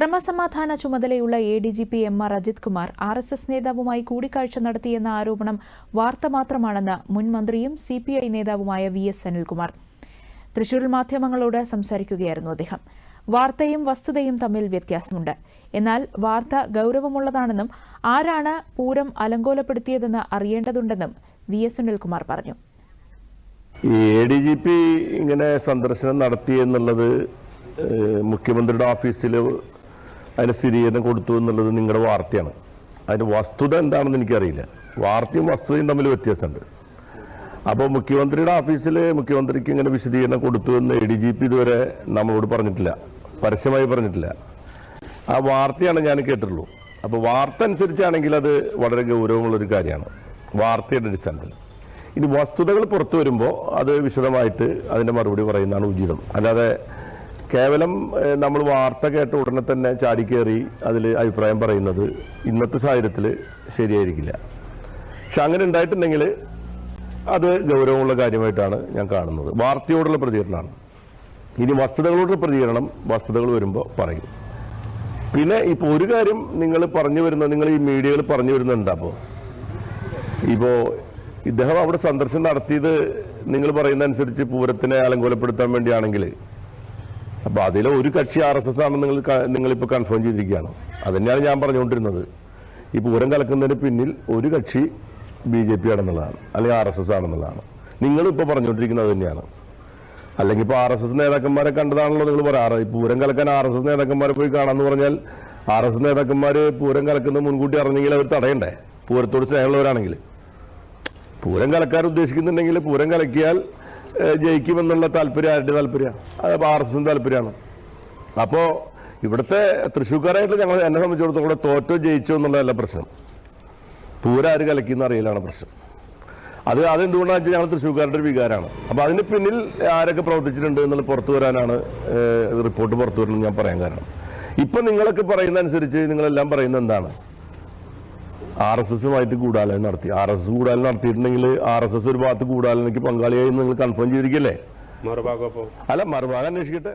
ക്രമസമാധാന ചുമതലയുള്ള A D G P M R Ajith Kumar R S S നേതാവുമായി കൂടിക്കാഴ്ച നടത്തിയെന്ന ആരോപണം വാർത്ത മാത്രമാണെന്ന് മുൻമന്ത്രിയും സി പി ഐ നേതാവുമായ വി എസ് അനിൽകുമാർ. തൃശൂരിൽ മാധ്യമങ്ങളോട് സംസാരിക്കുകയായിരുന്നു അദ്ദേഹം. വാർത്തയും വസ്തുതയും തമ്മിൽ വ്യത്യാസമുണ്ട്. എന്നാൽ വാർത്ത ഗൌരവമുള്ളതാണെന്നും ആരാണ് പൂരം അലങ്കോലപ്പെടുത്തിയതെന്ന് അറിയേണ്ടതുണ്ടെന്നും വി എസ് അനിൽകുമാർ പറഞ്ഞു. ഈ എ ഡി ജി പി ഇങ്ങനെ സന്ദർശനം നടത്തി എന്നുള്ളത് മുഖ്യമന്ത്രിയുടെ ഓഫീസിൽ അതിന് സ്ഥിരീകരണം കൊടുത്തു എന്നുള്ളത് നിങ്ങളുടെ വാർത്തയാണ്. അതിന്റെ വസ്തുത എന്താണെന്ന് എനിക്കറിയില്ല. വാർത്തയും വസ്തുതയും തമ്മിൽ വ്യത്യാസമുണ്ട്. അപ്പോൾ മുഖ്യമന്ത്രിയുടെ ഓഫീസിൽ മുഖ്യമന്ത്രിക്ക് ഇങ്ങനെ വിശദീകരണം കൊടുത്തു എന്ന് എ ഡി ജി പി ഇതുവരെ നമ്മളോട് പറഞ്ഞിട്ടില്ല. പരസ്യമായി പറഞ്ഞിട്ടില്ല. ആ വാർത്തയാണ് ഞാൻ കേട്ടിട്ടുള്ളൂ. അപ്പോൾ വാർത്ത അനുസരിച്ചാണെങ്കിൽ അത് വളരെ ഗൗരവമുള്ളൊരു കാര്യമാണ്. വാർത്തയുടെ അടിസ്ഥാനത്തിൽ. ഇനി വസ്തുതകൾ പുറത്തു വരുമ്പോൾ അത് വിശദമായിട്ട് അതിന്റെ മറുപടി പറയുന്നതാണ് ഉചിതം. അല്ലാതെ കേവലം നമ്മൾ വാർത്ത കേട്ട ഉടനെ തന്നെ ചാടിക്കേറി അതിൽ അഭിപ്രായം പറയുന്നത് ഇന്നത്തെ സാഹചര്യത്തിൽ ശരിയായിരിക്കില്ല. പക്ഷെ അങ്ങനെ ഉണ്ടായിട്ടുണ്ടെങ്കിൽ അത് ഗൗരവമുള്ള കാര്യമായിട്ടാണ് ഞാൻ കാണുന്നത്. വാർത്തയോടുള്ള പ്രതികരണമാണ് ഇനി വസ്തുതകളോടുള്ള പ്രതികരണം വസ്തുതകൾ വരുമ്പോൾ പറയും. പിന്നെ ഇപ്പൊ ഒരു കാര്യം നിങ്ങൾ പറഞ്ഞു വരുന്ന നിങ്ങൾ ഈ മീഡിയകൾ പറഞ്ഞു വരുന്നത് എന്താ അപ്പോ. ഇപ്പോ ഇദ്ദേഹം അവിടെ സന്ദർശനം നടത്തിയത് നിങ്ങൾ പറയുന്ന അനുസരിച്ച് പൂരത്തിനെ അലങ്കോലപ്പെടുത്താൻ വേണ്ടിയാണെങ്കിൽ അപ്പൊ അതിലെ ഒരു കക്ഷി ആർ എസ് എസ് ആണെന്ന് നിങ്ങൾ നിങ്ങൾ നിങ്ങളിപ്പോ കൺഫേം ചെയ്തിരിക്കുകയാണ്. അത് തന്നെയാണ് ഞാൻ പറഞ്ഞുകൊണ്ടിരുന്നത്. ഈ പൂരം കലക്കുന്നതിന് പിന്നിൽ ഒരു കക്ഷി ബി ജെ പി ആണെന്നുള്ളതാണ്. അല്ലെങ്കിൽ ആർ എസ് എസ് ആണെന്നുള്ളതാണ്. നിങ്ങൾ ഇപ്പോൾ പറഞ്ഞുകൊണ്ടിരിക്കുന്നത് തന്നെയാണ്. അല്ലെങ്കിൽ ഇപ്പോൾ ആർ എസ് എസ് നേതാക്കന്മാരെ കണ്ടതാണല്ലോ നിങ്ങൾ പറയാറ് ഈ പൂരം കലക്കാൻ ആർ എസ് എസ് നേതാക്കന്മാരെ പോയി കാണാമെന്ന് പറഞ്ഞാൽ ആർ എസ് നേതാക്കന്മാര് പൂരം കലക്കുന്നത് മുൻകൂട്ടി അറിഞ്ഞെങ്കിൽ അവർ തടയണ്ടേ? പൂരത്തോട് സ്നേഹമുള്ളവരാണെങ്കിൽ. പൂരം കലക്കാർ ഉദ്ദേശിക്കുന്നുണ്ടെങ്കിൽ പൂരം കലക്കിയാൽ ജയിക്കുമെന്നുള്ള താല്പര്യം ആരുടെ താല്പര്യം? അത് ആർ എസ് എസിന്റെ താല്പര്യമാണ്. അപ്പോൾ ഇവിടുത്തെ തൃശ്ശൂർക്കാരായിട്ട് ഞങ്ങൾ എന്നെ സംബന്ധിച്ചിടത്തോളം തോറ്റോ ജയിച്ചോ എന്നുള്ളതല്ല പ്രശ്നം. പൂരാര് കലക്കിയെന്ന് അറിയലാണ് പ്രശ്നം. അത് അതെന്തുകൊണ്ടാണെന്ന് വെച്ചാൽ ഞങ്ങൾ തൃശ്ശൂർക്കാരുടെ ഒരു വികാരമാണ്. അപ്പോൾ അതിന് പിന്നിൽ ആരൊക്കെ പ്രവർത്തിച്ചിട്ടുണ്ട് എന്നുള്ള പുറത്തു വരാനാണ് റിപ്പോർട്ട് പുറത്തു വരണമെന്ന് ഞാൻ പറയാൻ കാരണം. ഇപ്പം നിങ്ങളൊക്കെ പറയുന്ന അനുസരിച്ച് നിങ്ങളെല്ലാം പറയുന്നത് എന്താണ്? ആർ എസ് എസുമായിട്ട് കൂടാലോചന നടത്തി. ആർ എസ് എസ് കൂടാലോചന നടത്തിയിട്ടുണ്ടെങ്കിൽ ആർ എസ് എസ് ഒരു ഭാഗത്ത് കൂടാലോചനയ്ക്ക് പങ്കാളിയായി നിങ്ങൾ കൺഫേം ചെയ്തിരിക്കല്ലേ? അല്ല മറുഭാഗം അന്വേഷിക്കട്ടെ.